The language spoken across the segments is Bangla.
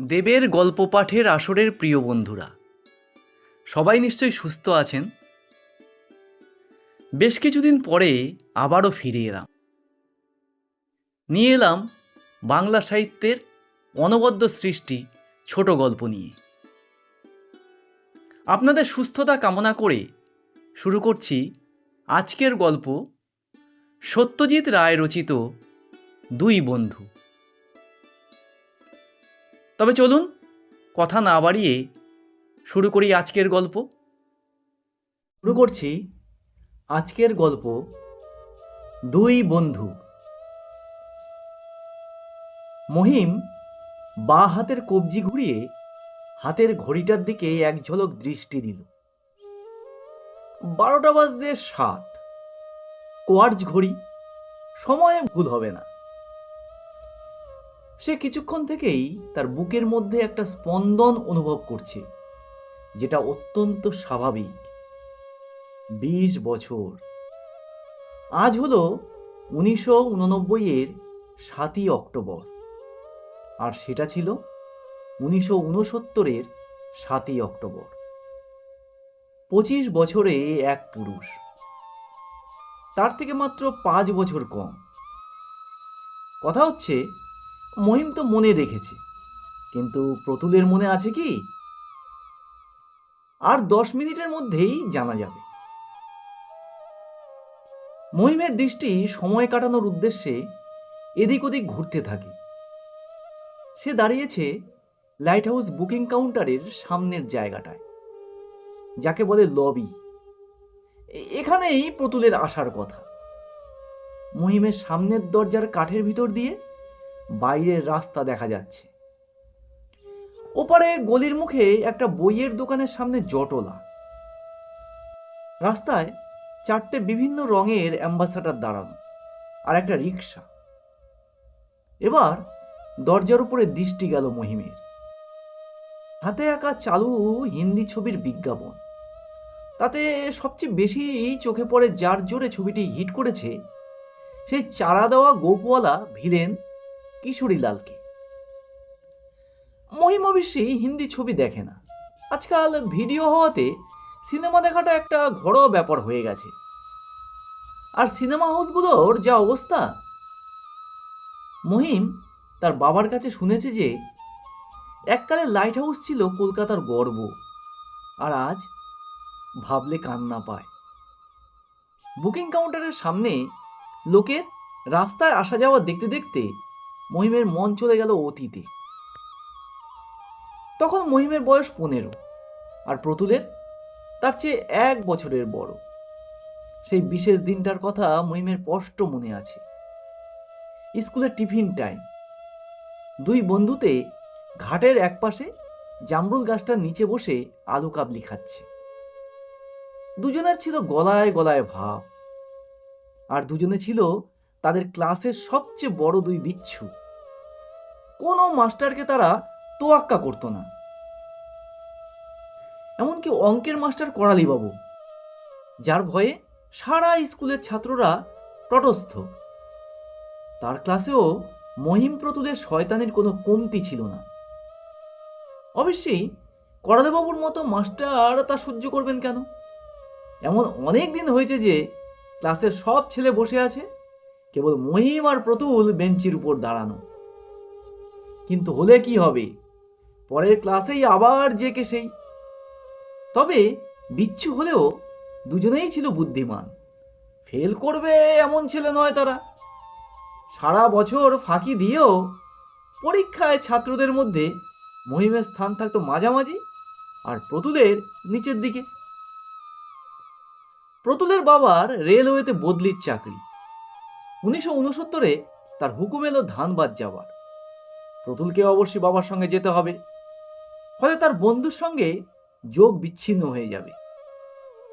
দেবের গল্প পাঠের আসরের প্রিয় বন্ধুরা। সবাই নিশ্চয়ই সুস্থ আছেন? বেশ কিছুদিন পরে আবারও ফিরে এলাম। নিয়ে এলাম বাংলা সাহিত্যের অনবদ্য সৃষ্টি ছোট গল্প নিয়ে। আপনাদের সুস্থতা কামনা করে শুরু করছি আজকের গল্প সত্যজিৎ রায় রচিত দুই বন্ধু। তবে চলুন কথা না বাড়িয়ে শুরু করি আজকের গল্প। শুরু করছি আজকের গল্প দুই বন্ধু। মহিম বা হাতের কবজি ঘুরিয়ে হাতের ঘড়িটার দিকে এক ঝলক দৃষ্টি দিল। বারোটা বাজতে সাত। কোয়ার্জ ঘড়ি। সময়ে ভুল হবে না। সে কিছুক্ষণ থেকেই তার বুকের মধ্যে একটা স্পন্দন অনুভব করছে, যেটা অত্যন্ত স্বাভাবিক। বিশ বছর। আজ হলো উনিশশো উননব্বইয়ের সাতই অক্টোবর। আর সেটা ছিল উনিশশো উনসত্তরের সাতই অক্টোবর। পঁচিশ বছরে এক পুরুষ। তার থেকে মাত্র পাঁচ বছর কম। কথা হচ্ছে মহিম তো মনে রেখেছে। কিন্তু প্রতুলের মনে আছে কি? আর দশ মিনিটের মধ্যেই জানা যাবে। মহিমের দৃষ্টি সময় কাটানোর উদ্দেশ্যে এদিক ওদিক ঘুরতে থাকে। সে দাঁড়িয়েছে লাইট হাউস বুকিং কাউন্টারের সামনের জায়গাটায়, যাকে বলে লবি এখানেই প্রতুলের আসার কথা। মহিমের সামনের দরজার কাঠের ভিতর দিয়ে বাইরের রাস্তা দেখা যাচ্ছে। ওপারে গলির মুখে একটা বইয়ের দোকানের সামনে জটলা। রাস্তায় চারটে বিভিন্ন রঙের অ্যাম্বাসাডার দাঁড়ানো আর একটা রিক্সা এবার দরজার উপরে দৃষ্টি গেল মহিমের। হাতে আঁকা চালু হিন্দি ছবির বিজ্ঞাপন। তাতে সবচেয়ে বেশি চোখে পড়ে যার জোরে ছবিটি হিট করেছে, সেই চারা দেওয়া গোপওয়ালা ভিলেন কিশোরীলালকে মহিম অবশ্যই হিন্দি ছবি দেখে না। আজকাল ভিডিও হওয়াতে সিনেমা দেখাটা একটা ঘরোয়া ব্যাপার হয়ে গেছে। আর সিনেমা হাউসগুলোর যা অবস্থা। মহিম তার বাবার কাছে শুনেছে যে, এককালে লাইট হাউস ছিল কলকাতার গর্ব। আর আজ ভাবলে কান্না পায়। বুকিং কাউন্টারের সামনে লোকের রাস্তায় আসা যাওয়া দেখতে দেখতে মহিমের মন চলে গেল অতীতে। তখন মহিমের বয়স পনেরো আর প্রতুলের তার চেয়ে এক বছরের বড়। সেই বিশেষ দিনটার কথা মহিমের স্পষ্ট মনে আছে। স্কুলের টিফিন টাইম। দুই বন্ধুতে ঘাটের একপাশে জামরুল গাছটার নিচে বসে আলু কাবলি খাচ্ছে। দুজনের ছিল গলায় গলায় ভাব। আর দুজনে ছিল তাদের ক্লাসের সবচেয়ে বড় দুই বিচ্ছু। কোনো মাস্টারকে তারা তোয়াক্কা করতো না। এমনকি অঙ্কের মাস্টার করালি বাবু, যার ভয়ে সারা স্কুলের ছাত্ররা তটস্থ তার ক্লাসেও মহিম প্রতুলের শয়তানের কোনো কমতি ছিল না। অবশ্যই করালিবাবুর মতো মাস্টার তা সহ্য করবেন কেন? এমন অনেক দিন হয়েছে যে ক্লাসের সব ছেলে বসে আছে কেবল মহিম আর প্রতুল বেঞ্চির উপর দাঁড়ানো। কিন্তু হলে কি হবে? পরের ক্লাসেই আবার যে কে সেই। তবে বিচ্ছু হলেও দুজনেই ছিল বুদ্ধিমান। ফেল করবে এমন ছেলে নয় তারা। সারা বছর ফাঁকি দিয়েও পরীক্ষায় ছাত্রদের মধ্যে মহিমের স্থান থাকতো মাঝামাঝি আর প্রতুলের নিচের দিকে। প্রতুলের বাবার রেলওয়েতে বদলির চাকরি। উনিশশো উনসত্তরে তার হুকুম এলো ধানবাদ যাওয়ার। প্রতুলকে অবশ্যই বাবার সঙ্গে যেতে হবে। ফলে তার বন্ধুর সঙ্গে যোগ বিচ্ছিন্ন হয়ে যাবে।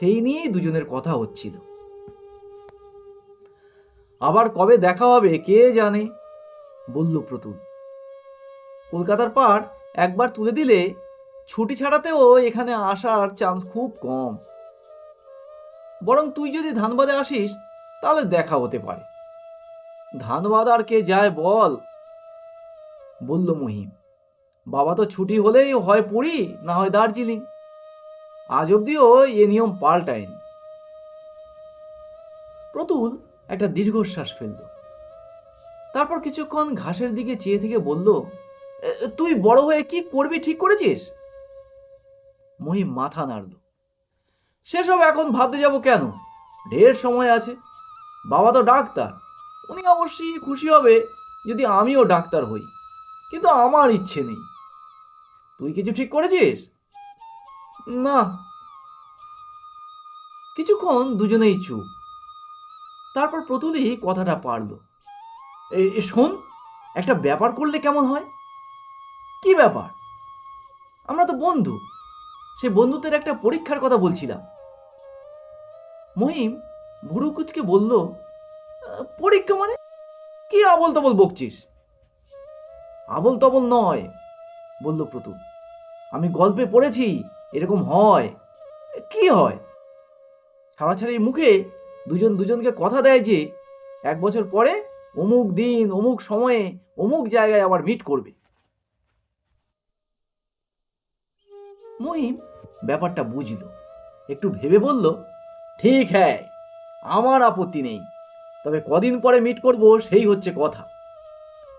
সেই নিয়েই দুজনের কথা হচ্ছিল। আবার কবে দেখা হবে, কে জানে? বলল প্রতুল। কলকাতার পাট একবার তুলে দিলে ছুটি ছাড়াতেও এখানে আসার চান্স খুব কম। বরং তুই যদি ধানবাদে আসিস, তাহলে দেখা হতে পারে। ধানবাদ আর কে যায় বল। বলল মহিম, বাবা তো ছুটি হলেই হয় পুরী, না হয় দার্জিলিং। আজ অব্দিও এ নিয়ম পাল্টায়নি। প্রতুল একটা দীর্ঘশ্বাস ফেলল। তারপর কিছুক্ষণ ঘাসের দিকে চেয়ে থেকে বলল তুই বড় হয়ে কি করবি, ঠিক করেছিস? মহিম মাথা নাড়ল। সেসব এখন ভাবতে যাব কেন? ঢের সময় আছে। বাবা তো ডাক্তার উনি অবশ্যই খুশি হবে যদি আমিও ডাক্তার হই। কিন্তু আমার ইচ্ছে নেই। তুই কিছু ঠিক করেছিস? না। কিছুক্ষণ দুজনেই চুপ। তারপর প্রতুলই কথাটা পারল। শোন একটা ব্যাপার করলে কেমন হয়? কি ব্যাপার? আমরা তো বন্ধু। সে বন্ধুত্বের একটা পরীক্ষার কথা বলছিলাম। মহিম ভুরু কুচকে বলল "আহ, পরীক্ষা মানে কি আবল তাবল বকছিস? আবল তাবল নয়, বলল প্রতুল। আমি গল্পে পড়েছি, এরকম হয়। কি হয়? ছাড়াছাড়ির মুখে দুজন দুজনকে কথা দেয় যে, এক বছর পরে অমুক দিন, অমুক সময়ে, অমুক জায়গায় আবার মিট করবে। মহিম ব্যাপারটা বুঝল, একটু ভেবে বলল, ঠিক হ্যাঁ আমার আপত্তি নেই। তবে কদিন পরে মিট করব, সেই হচ্ছে কথা।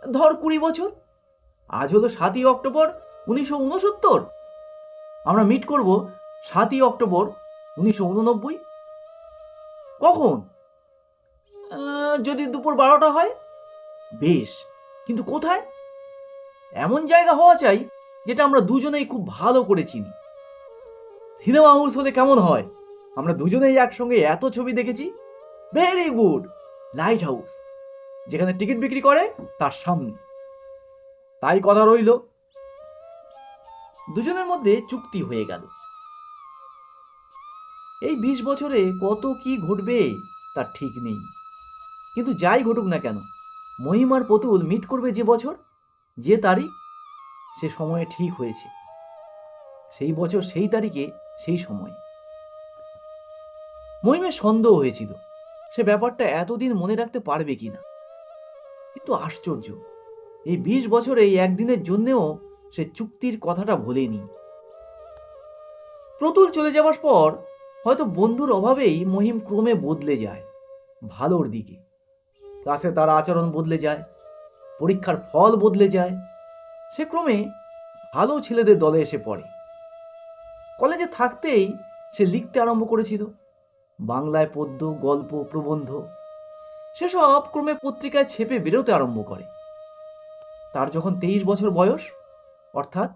ধর কুড়ি বছর। আজ হলো সাতই অক্টোবর উনিশশো উনসত্তর আমরা মিট করব সাতই অক্টোবর উনিশশো উননব্বই কখন? যদি দুপুর বারোটা হয়? বেশ, কিন্তু কোথায়? এমন জায়গা হওয়া চাই যেটা আমরা দুজনেই খুব ভালো করে চিনি। সিনেমা হাউস হলে কেমন হয়? আমরা দুজনেই একসঙ্গে এত ছবি দেখেছি? ভেরি গুড লাইট হাউস যেখানে টিকিট বিক্রি করে তার সামনে। তাই কথা রইল। দুজনের মধ্যে চুক্তি হয়ে গেল। এই বিশ বছরে কত কি ঘটবে তার ঠিক নেই। কিন্তু যাই ঘটুক না কেন, মহিমার পতুল মিট করবে যে বছর, যে তারিখ, সে সময়ে ঠিক হয়েছে। সেই বছর সেই তারিখে সেই সময়। মহিমের সন্দেহ হয়েছিল। সে ব্যাপারটা এতদিন মনে রাখতে পারবে কিনা কিন্তু আশ্চর্য, এই বিশ বছরে এই একদিনের জন্যেও সে চুক্তির কথাটা ভোলেনি। প্রতুল চলে যাওয়ার পর হয়তো বন্ধুর অভাবেই মহিম ক্রমে বদলে যায়, ভালোর দিকে। ক্লাসে তার আচরণ বদলে যায়, পরীক্ষার ফল বদলে যায়, সে ক্রমে ভালো ছেলেদের দলে এসে পড়ে। কলেজে থাকতেই সে লিখতে আরম্ভ করেছিল। বাংলায় পদ্য, গল্প, প্রবন্ধ। সেসব ক্রমে পত্রিকায় ছেপে বেরোতে আরম্ভ করে। তার যখন তেইশ বছর বয়স, অর্থাৎ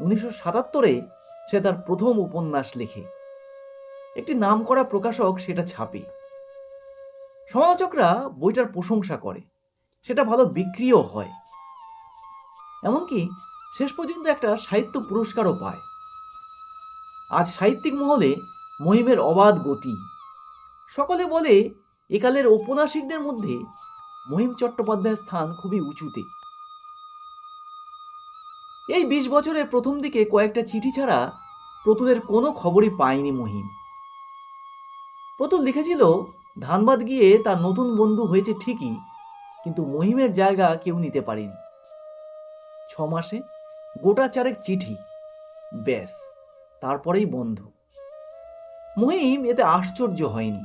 উনিশশো সাতাত্তরে সে তার প্রথম উপন্যাস লেখে। একটি নামকরা প্রকাশক সেটা ছাপে। সমালোচকরা বইটার প্রশংসা করে। সেটা ভালো বিক্রিও হয়। এমনকি শেষ পর্যন্ত একটা সাহিত্য পুরস্কারও পায়। আজ সাহিত্যিক মহলে মহিমের অবাধ গতি। সকলে বলে, একালের ঔপন্যাসিকদের মধ্যে মহিম চট্টোপাধ্যায়ের স্থান খুবই উঁচুতে। এই বিশ বছরের প্রথম দিকে কয়েকটা চিঠি ছাড়া প্রতুলের কোনো খবরই পায়নি মহিম। প্রতুল লিখেছিল, ধানবাদ গিয়ে তার নতুন বন্ধু হয়েছে ঠিকই, কিন্তু মহিমের জায়গা কেউ নিতে পারেনি। ছ মাসে গোটা চারেক চিঠি, ব্যাস, তারপরেই বন্ধু। মহিম এতে আশ্চর্য হয়নি।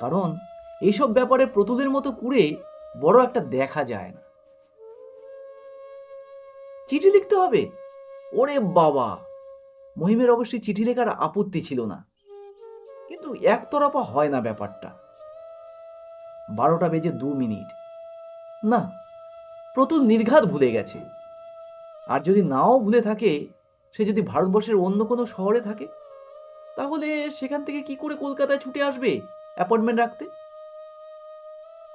কারণ এইসব ব্যাপারে প্রতুলের মতো কুড়ে বড় একটা দেখা যায় না। চিঠি লিখতে হবে? ওরে বাবা! মহিমের অবশ্যই চিঠি লেখার আপত্তি ছিল না। কিন্তু একতরফা হয় না ব্যাপারটা। বারোটা বেজে দু মিনিট। না, প্রতুল নির্ঘাত ভুলে গেছে। আর যদি নাও ভুলে থাকে, সে যদি ভারতবর্ষের অন্য কোনো শহরে থাকে, তাহলে সেখান থেকে কি করে কলকাতায় ছুটে আসবে? অ্যাপয়েন্টমেন্ট রাখতে।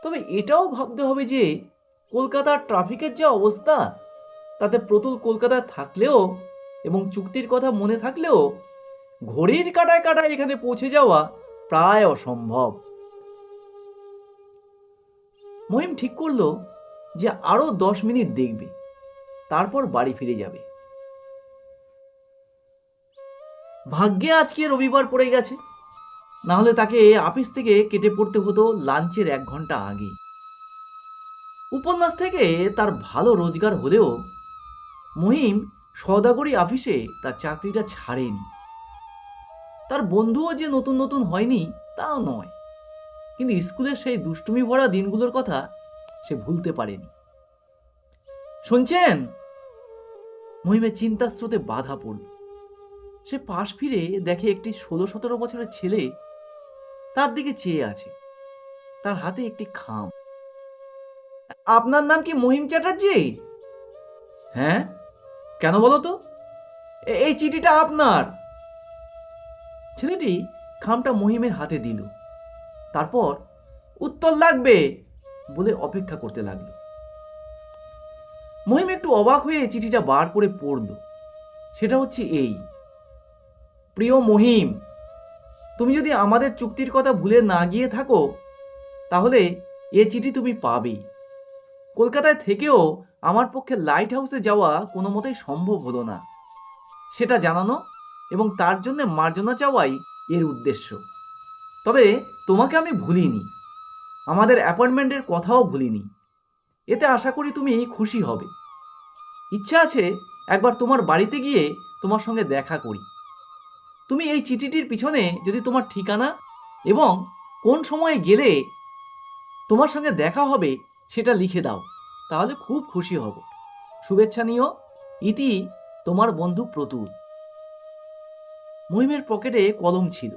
তবে এটাও ভাবতে হবে যে, কলকাতার ট্রাফিকের যা অবস্থা, তাতে প্রতুল কলকাতায় থাকলেও এবং চুক্তির কথা মনে থাকলেও ঘড়ির কাটায় কাটায় এখানে পৌঁছে যাওয়া প্রায় অসম্ভব। মহিম ঠিক করল যে আরও দশ মিনিট দেখবে, তারপর বাড়ি ফিরে যাবে। ভাগ্যে আজকে রবিবার পড়ে গেছে। না হলে তাকে অফিস থেকে কেটে পড়তে হতো লাঞ্চের এক ঘণ্টা আগে। উপন্যাস থেকে তার ভালো রোজগার হলেও মহিম সদাগরি অফিসে তার চাকরিটা ছাড়েনি। তার বন্ধুও যে নতুন নতুন হয়নি তাও নয়। কিন্তু স্কুলের সেই দুষ্টুমি ভরা দিনগুলোর কথা সে ভুলতে পারেনি। শুনছেন? মহিমের চিন্তার স্রোতে বাধা পড়ল। সে পাশ ফিরে দেখে একটি ষোলো সতেরো বছরের ছেলে তার দিকে চেয়ে আছে। তার হাতে একটি খাম। আপনার নাম কি মহিম চ্যাটার্জি? হ্যাঁ? কেন বলো তো? এই চিঠিটা আপনার। ছেলেটি খামটা মহিমের হাতে দিল। তারপর, উত্তর লাগবে বলে অপেক্ষা করতে লাগল। মহিম একটু অবাক হয়ে চিঠিটা বার করে পড়ল। সেটা হচ্ছে এই। প্রিয় মহিম তুমি যদি আমাদের চুক্তির কথা ভুলে না গিয়ে থাকো, তাহলে এ চিঠি তুমি পাবেই। কলকাতায় থেকেও আমার পক্ষে লাইট হাউসে যাওয়া কোনো মতেই সম্ভব হলো না। সেটা জানানো এবং তার জন্য মার্জনা চাওয়াই এর উদ্দেশ্য। তবে তোমাকে আমি ভুলিনি। আমাদের অ্যাপয়েন্টমেন্টের কথাও ভুলিনি। এতে আশা করি তুমি খুশি হবে। ইচ্ছা আছে একবার তোমার বাড়িতে গিয়ে তোমার সঙ্গে দেখা করি। তুমি এই চিঠিটির পিছনে যদি তোমার ঠিকানা এবং কোন সময়ে গেলে তোমার সঙ্গে দেখা হবে, সেটা লিখে দাও। তাহলে খুব খুশি হব। শুভেচ্ছা নিও। ইতি তোমার বন্ধু প্রতুল। মহিমের পকেটে কলম ছিল।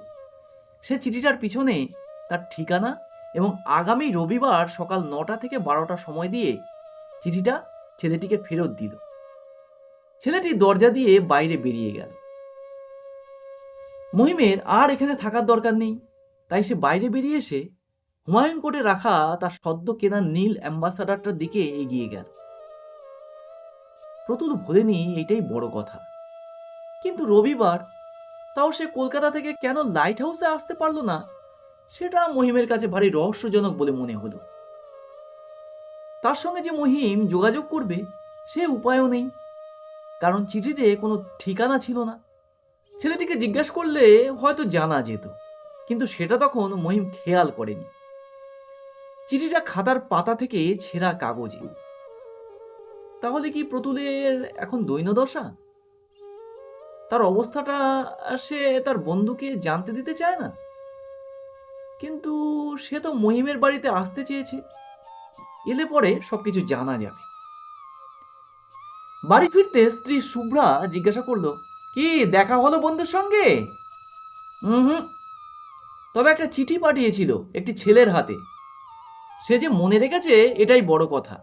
সে চিঠিটার পিছনে তার ঠিকানা এবং আগামী রবিবার সকাল নটা থেকে বারোটা সময় দিয়ে চিঠিটা ছেলেটিকে ফেরত দিল। ছেলেটি দরজা দিয়ে বাইরে বেরিয়ে গেল। মহিমের আর এখানে থাকার দরকার নেই। তাই সে বাইরে বেরিয়ে এসে হুমায়ুন কোটে রাখা তার সদ্য কেনা নীল অ্যাম্বাসাডারটার দিকে এগিয়ে গেল। প্রতুল ভোলেনি এটাই বড় কথা। কিন্তু রবিবার তাও সে কলকাতা থেকে কেন লাইট হাউসে আসতে পারল না, সেটা মহিমের কাছে ভারী রহস্যজনক বলে মনে হলো। তার সঙ্গে যে মহিম যোগাযোগ করবে, সে উপায়ও নেই। কারণ চিঠিতে কোনো ঠিকানা ছিল না। ছেলেটিকে জিজ্ঞাসা করলে হয়তো জানা যেত, কিন্তু সেটা তখন মহিম খেয়াল করেনি। চিঠিটা খাতার পাতা থেকে ছেঁড়া কাগজে। তাহলে কি প্রতুলের এখন দৈনদশা তার অবস্থাটা সে তার বন্ধুকে জানতে দিতে চায় না? কিন্তু সে তো মহিমের বাড়িতে আসতে চেয়েছে। এলে পরে সবকিছু জানা যাবে। বাড়ি ফিরতে স্ত্রী শুভ্রা জিজ্ঞাসা করল কি, দেখা হলো বন্ধুর সঙ্গে? হুম তবে একটা চিঠি পাঠিয়েছিল একটি ছেলের হাতে। সে যে মনে রেখেছে এটাই বড় কথা।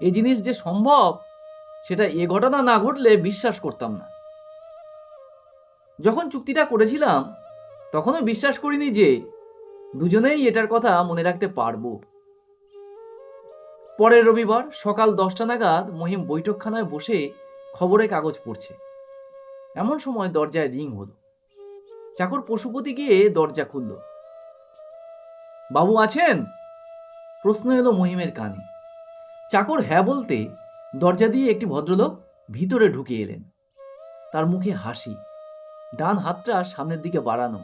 এ জিনিস যে সম্ভব, সেটা এ ঘটনা না ঘটলে বিশ্বাস করতাম না। যখন চুক্তিটা করেছিলাম, তখনও বিশ্বাস করিনি যে দুজনেই এটার কথা মনে রাখতে পারব। পরের রবিবার সকাল দশটা নাগাদ মহিম বৈঠকখানায় বসে খবরের কাগজ পড়ছে। এমন সময় দরজায় রিং হলো। চাকর পশুপতি গিয়ে দরজা খুলল। বাবু আছেন? প্রশ্ন এলো মহিমের কানে। চাকর হ্যাঁ বলতে দরজা দিয়ে একটি ভদ্রলোক ভিতরে ঢুকে এলেন। তার মুখে হাসি, ডান হাতটা সামনের দিকে বাড়ানো।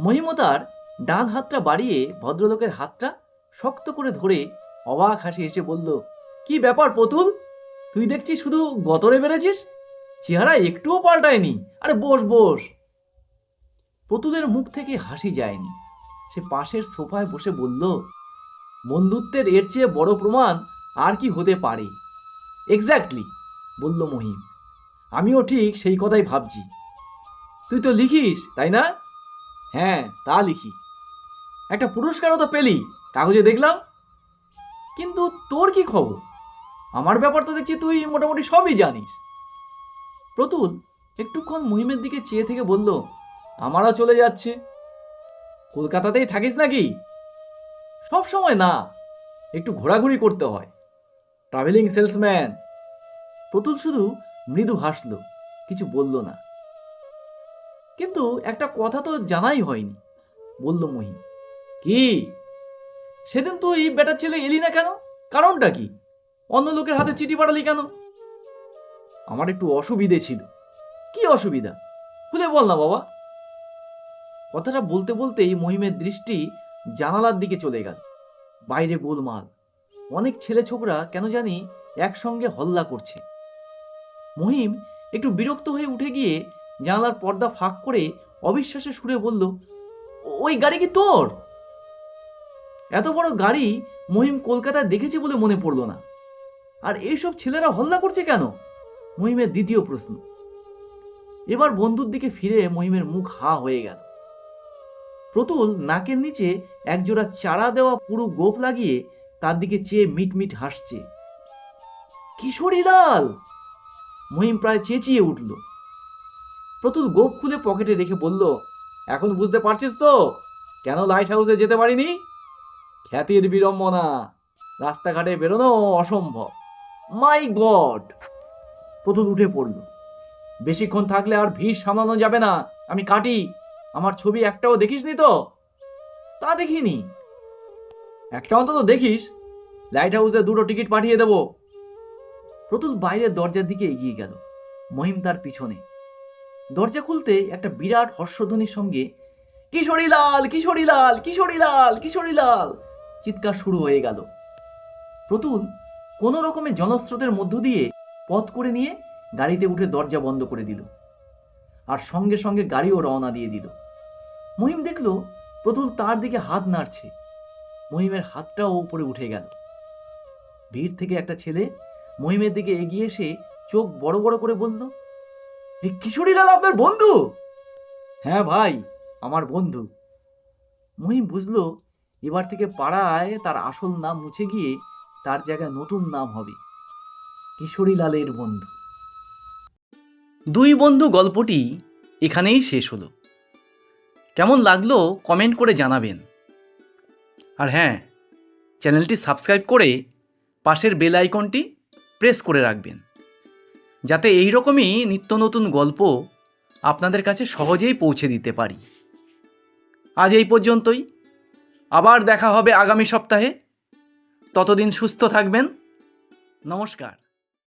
মহিমও তার ডান হাতটা বাড়িয়ে ভদ্রলোকের হাতটা শক্ত করে ধরে অবাক হাসি এসে বলল, কি ব্যাপার পতুল? তুই দেখছি শুধু গতরে বেড়েছিস? চেহারা একটুও পাল্টায়নি। আরে বস বস। পতুলের মুখ থেকে হাসি যায়নি। সে পাশের সোফায় বসে বলল, বন্ধুত্বের এর চেয়ে বড় প্রমাণ আর কি হতে পারে? এক্স্যাক্টলি বলল মহিম। আমিও ঠিক সেই কথাই ভাবছি। তুই তো লিখিস, তাই না? হ্যাঁ তা লিখি। একটা পুরস্কারও তো পেলি, কাগজে দেখলাম। কিন্তু তোর কি খবর? আমার ব্যাপার তো দেখছি তুই মোটামুটি সবই জানিস। প্রতুল, একটুক্ষণ মহিমের দিকে চেয়ে থেকে বলল, আমারও চলে যাচ্ছে। কলকাতাতেই থাকিস নাকি? সব সময় না, একটু ঘোরাঘুরি করতে হয়। Travelling salesman. প্রতুল শুধু মৃদু হাসলো, কিছু বলল না। কিন্তু একটা কথা তো জানাই হয়নি, বলল মহিম। কি? সেদিন তুই বেটার ছেলে এলি না কেন? কারণটা কি? অন্য লোকের হাতে চিঠি পাঠালি কেন? আমার একটু অসুবিধে ছিল। কি অসুবিধা? খুলে বল না বাবা। কথাটা বলতে বলতেই মহিমের দৃষ্টি জানালার দিকে চলে গেল। বাইরে গোলমাল। অনেক ছেলে ছোকরা কেন জানি একসঙ্গে হল্লা করছে। মহিম একটু বিরক্ত হয়ে উঠে গিয়ে জানালার পর্দা ফাঁক করে অবিশ্বাসে সুরে বলল, ওই গাড়ি কি তোর? এত বড় গাড়ি মহিম কলকাতায় দেখেছে বলে মনে পড়ল না। আর এইসব ছেলেরা হল্লা করছে কেন? মহিমের দ্বিতীয় প্রশ্ন। এবার বন্ধুর দিকে ফিরে মহিমের মুখ হা হয়ে গেল। প্রতুল নাকের নিচে একজোড়া চারা দেওয়া পুরো গোপ লাগিয়ে তার দিকে চেয়ে মিটমিট হাসছে। কিশোরীলাল মহিম প্রায় চেঁচিয়ে উঠল। প্রতুল গোপ খুলে পকেটে রেখে বলল, এখন বুঝতে পারছিস তো, কেন লাইট হাউসে যেতে পারিনি? খ্যাতির বিড়ম্বনা। রাস্তাঘাটে বেরোনো অসম্ভব। মাই গড প্রতুল উঠে পড়ল। বেশিক্ষণ থাকলে আর ভিড় সামলানো যাবে না। আমি কাটি। আমার ছবি একটাও দেখিসনি তো? তা দেখিনি। একটা অন্তত দেখিস। লাইট হাউসে দুটো টিকিট পাঠিয়ে দেবো। প্রতুল বাইরের দরজার দিকে এগিয়ে গেল। মহিম তার পিছনে। দরজা খুলতে একটা বিরাট হর্ষধ্বনির সঙ্গে, কিশোরীলাল কিশোরীলাল কিশোরীলাল কিশোরীলাল চিৎকার শুরু হয়ে গেল। প্রতুল কোনো রকমের জনস্রোতের মধ্য দিয়ে পথ করে নিয়ে গাড়িতে উঠে দরজা বন্ধ করে দিল। আর সঙ্গে সঙ্গে গাড়িও রওনা দিয়ে দিল। মহিম দেখল প্রতুল তার দিকে হাত নাড়ছে। মহিমের হাতটাও উপরে উঠে গেল। ভিড় থেকে একটা ছেলে মহিমের দিকে এগিয়ে এসে চোখ বড় বড় করে বলল এই কিশোরীলাল আপনার বন্ধু? হ্যাঁ ভাই, আমার বন্ধু। মহিম বুঝলো এবার থেকে পাড়ায় তার আসল নাম মুছে গিয়ে তার জায়গায় নতুন নাম হবে। কিশোরীলালের বন্ধু। দুই বন্ধু গল্পটি এখানেই শেষ হলো। কেমন লাগল কমেন্ট করে জানাবেন। আর হ্যাঁ চ্যানেলটি সাবস্ক্রাইব করে পাশের বেল আইকনটি প্রেস করে রাখবেন। যাতে এই রকমই নিত্য নতুন গল্প আপনাদের কাছে সহজেই পৌঁছে দিতে পারি। আজ এই পর্যন্তই। আবার দেখা হবে আগামী সপ্তাহে। ততদিন সুস্থ থাকবেন। নমস্কার।